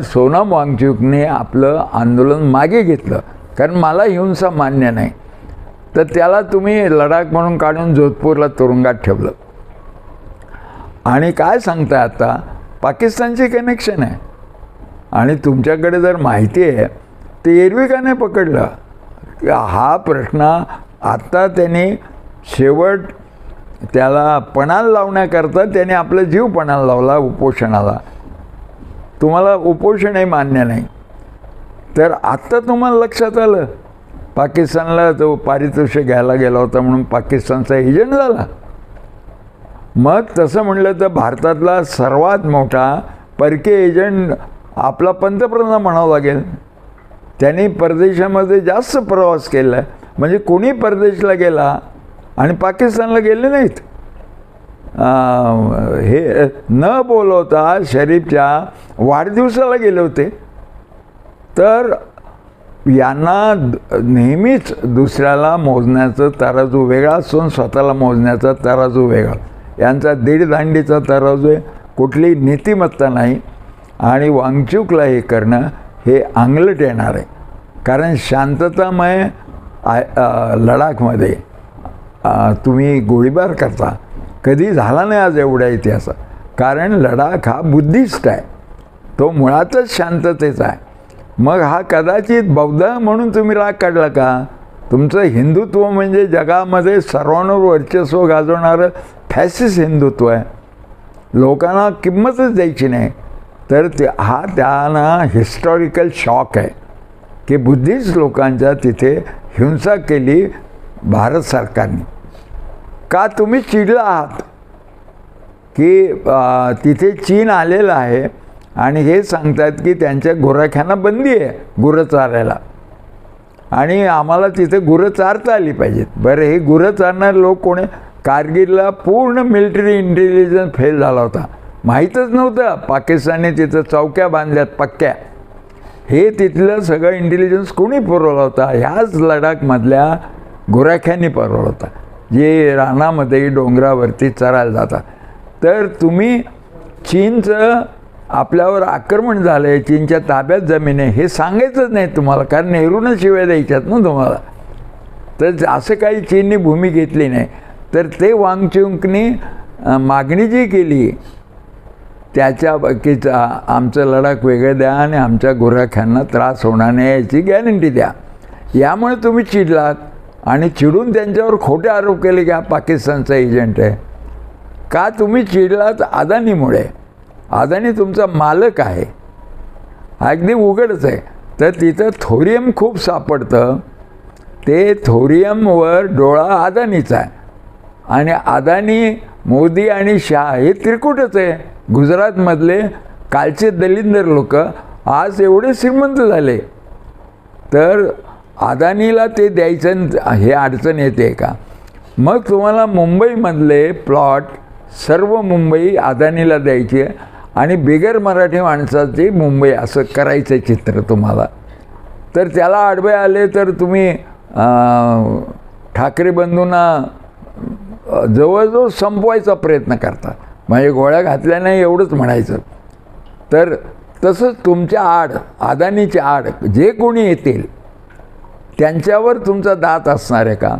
सोनम वांगचूकने आपलं आंदोलन मागे घेतलं. कारण मला हिंसा मान्य नाही. तर त्याला तुम्ही लडाख म्हणून काढून जोधपूरला तुरुंगात ठेवलं. आणि काय सांगताय आता? पाकिस्तानची कनेक्शन आहे. आणि तुमच्याकडे जर माहिती आहे ते एरवी का नाही पकडलं. हा प्रश्न आत्ता त्याने शेवट त्याला पणाला लावण्याकरता त्याने आपला जीव पणाला लावला उपोषणाला. तुम्हाला उपोषणही मान्य नाही. तर आत्ता तुम्हाला लक्षात आलं पाकिस्तानला तो पारितोषिक घ्यायला गेला होता म्हणून पाकिस्तानचा एजंट झाला. मग तसं म्हणलं तर भारतातला सर्वात मोठा परके एजंट आपला पंतप्रधान म्हणावं लागेल. त्यांनी परदेशामध्ये जास्त प्रवास केला. म्हणजे कोणी परदेशला गेला आणि पाकिस्तानला गेले नाहीत? हे न बोलवता शरीफच्या वाढदिवसाला गेले होते. तर यांना नेहमीच दुसऱ्याला मोजण्याचं तराजू वेगळा असून स्वतःला मोजण्याचा तराजू वेगळा. यांचा दीडदांडीचा तराजू आहे. कुठली नीतिमत्ता नाही. आणि वांगचूकला हे करणं हे आंगलट येणार आहे. कारण शांततामय लडाखमध्ये तुम्ही गोळीबार करता. कधी झाला नाही आज एवढ्या इतिहासात. कारण लडाख हा बुद्धिस्ट आहे. तो मुळातच शांततेचा आहे. मग हा कदाचित बौद्ध म्हणून तुम्ही राग काढला का? तुमचं हिंदुत्व म्हणजे जगामध्ये सर्वांवर वर्चस्व गाजवणारं फॅसिस हिंदुत्व आहे. लोकांना किंमतच द्यायची नाही. तर ते हा त्यांना हिस्टॉरिकल शॉक आहे. की बुद्धिस्ट लोकांच्या तिथे हिंसा केली भारत सरकारने. का तुम्ही चिडला आहात? की तिथे चीन आलेलं आहे आणि हे सांगतात की त्यांच्या गुराख्यांना बंदी आहे गुरं चारायला. आणि आम्हाला तिथे गुरं चारता आली पाहिजेत. बरं हे गुरं चारणारे लोक कोणी कारगिलला पूर्ण मिलिटरी इंटेलिजन्स फेल झाला होता. माहीतच नव्हतं पाकिस्तानने तिथं चौक्या बांधल्यात पक्क्या. हे तिथलं सगळं इंटेलिजन्स कोणी पुरवला होता? ह्याच लडाखमधल्या गुराख्यांनी पुरवला होता. जे रानामध्ये डोंगरावरती चरायला जातात. तर तुम्ही चीनचं आपल्यावर आक्रमण झालं आहे चीनच्या ताब्यात जमीन आहे हे सांगायचंच नाही तुम्हाला कारण नेहरूनच शिवाय द्यायच्यात ना तुम्हाला. तर असं काही चीननी भूमी घेतली नाही. तर ते वांगचुंकनी मागणी जी केली त्याच्या बाकीचा आमचं लडाख वेगळं द्या आणि आमच्या गुराख्यांना त्रास होणार नाही याची गॅरंटी द्या. यामुळे तुम्ही चिडलात. आणि चिडून त्यांच्यावर खोटे आरोप केले की हा पाकिस्तानचा एजंट आहे. का तुम्ही चिडलात? अदानीमुळे. अदानी तुमचा मालक आहे. अगदी उघडच आहे. तर तिथं थोरियम खूप सापडतं. ते थोरियमवर डोळा अदानीचा आहे. आणि अदानी मोदी आणि शाह हे त्रिकुटच आहे. गुजरातमधले कालचे दलिंदर लोक आज एवढे श्रीमंत झाले. तर अदानीला ते द्यायचं न- हे अडचण येते का? मग तुम्हाला मुंबईमधले प्लॉट सर्व मुंबई अदानीला द्यायची आहे आणि बिगर मराठी माणसाची मुंबई असं करायचं चित्र तुम्हाला. तर त्याला आडवे आले तर तुम्ही ठाकरे बंधूंना जवळजवळ संपवायचा प्रयत्न करता. म्हणजे गोळ्या घातल्या नाही एवढंच म्हणायचं. तर तसंच तुमच्या आड अदानीच्या आड जे कोणी येतील त्यांच्यावर तुमचा दात असणार आहे का?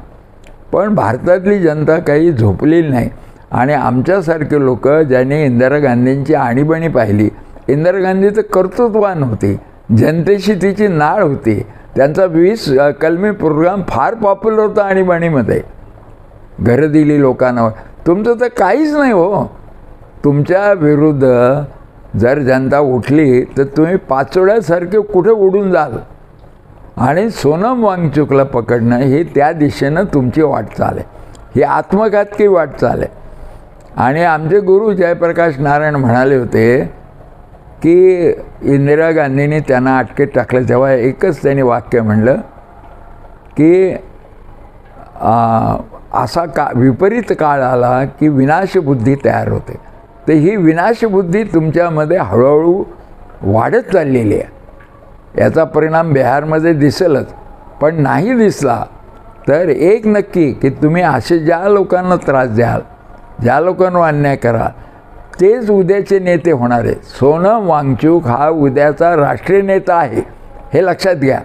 पण भारतातली जनता काही झोपलेली नाही. आणि आमच्यासारखे लोक ज्यांनी इंदिरा गांधींची आणीबाणी पाहिली इंदिरा गांधी तर कर्तृत्वान होती जनतेशी तिची नाळ होती त्यांचा वीस कलमी प्रोग्राम फार पॉप्युलर होता आणीबाणीमध्ये. घरं दिली लोकांना तुमचं तर काहीच नाही हो. तुमच्या विरुद्ध जर जनता उठली तर तुम्ही पाचोळ्यासारखे कुठे उडून जाल? आणि सोनम वांगचुकला पकडणं हे त्या दिशेनं तुमची वाटचाल आहे ही आत्मघातकी वाटचाल आहे आणि आमचे गुरु जयप्रकाश नारायण म्हणाले होते की इंदिरा गांधींनी त्यांना अटकेत टाकलं. तेव्हा एकच त्यांनी वाक्य म्हणलं की असा का विपरीत काळ आला की विनाशबुद्धी तयार होते. तर ही विनाशबुद्धी तुमच्यामध्ये हळूहळू वाढत चाललेली आहे. याचा परिणाम बिहारमध्ये दिसेलच. पण नाही दिसला तर एक नक्की की तुम्ही असे ज्या लोकांना त्रास द्याल ज्या लोकांवर अन्याय कराल तेच उद्याचे नेते होणार आहे सोनम वांगचूक हा उद्याचा राष्ट्रीय नेता आहे हे लक्षात घ्या.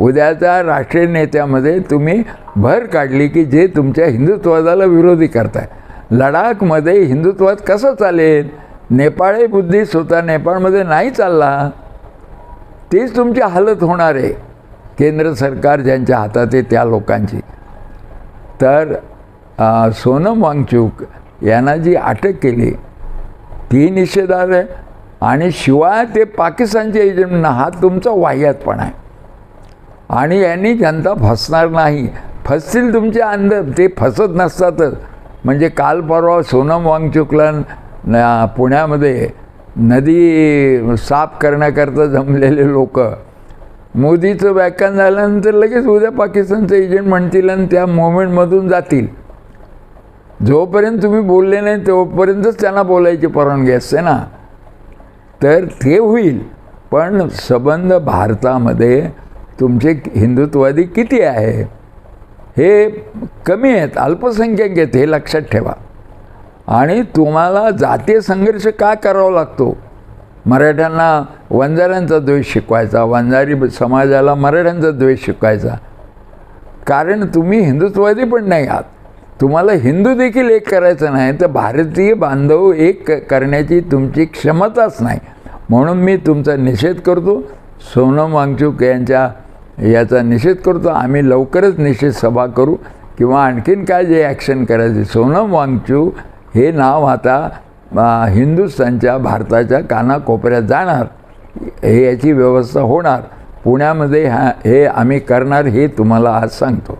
उद्याच्या राष्ट्रीय नेत्यामध्ये तुम्ही भर काढली की जे तुमच्या हिंदुत्वादाला विरोधी करताय. लडाखमध्ये हिंदुत्वात कसं चालेल? नेपाळी बुद्धिस्ट होता नेपाळमध्ये नाही चालला. तीच तुमची हालत होणार आहे. केंद्र सरकार ज्यांच्या हातात आहे त्या लोकांची. तर सोनम वांगचूक यांना जी अटक केली ती निषेधार्ह आहे आणि शिवाय ते पाकिस्तानचे एजंट हा तुमचा वाह्यातपणा आहे. आणि यांनी जनता फसणार नाही. फसतील तुमचे अंध ते फसत नसतातच. म्हणजे काल परवा सोनम वांगचुकला पुण्यामध्ये नदी साफ करण्याकरता जमलेले लोक. मोदीचं व्याख्यान झाल्यानंतर लगेच उद्या पाकिस्तानचे एजंट म्हणतील आणि त्या मोमेंटमधून जातील. जोपर्यंत तुम्ही बोलले नाही तोपर्यंतच त्यांना बोलायची परवानगी असते ना? तर ते होईल. पण संबंध भारतामध्ये तुमचे हिंदुत्ववादी किती आहे? हे कमी आहेत अल्पसंख्याक आहेत हे लक्षात ठेवा. आणि तुम्हाला जातीय संघर्ष का करावा लागतो? मराठ्यांना वंजाऱ्यांचा द्वेष शिकवायचा वंजारी समाजाला मराठ्यांचा द्वेष शिकवायचा. कारण तुम्ही हिंदुत्ववादी पण नाही आहात. तुम्हाला हिंदू देखील एक करायचं नाही तर भारतीय बांधव एक करण्याची तुमची क्षमताच नाही. म्हणून मी तुमचा निषेध करतो. सोनम वांगचूक यांच्या याचा निषेध करतो. आम्ही लवकरच निषेध सभा करू किंवा आणखीन काय जे ॲक्शन करायचे. सोनम वांगचूक हे नाव आता हिंदुस्थानच्या भारताच्या कानाकोपऱ्यात जाणार. हे याची व्यवस्था होणार. पुण्यामध्ये हा हे आम्ही करणार हे तुम्हाला आज सांगतो.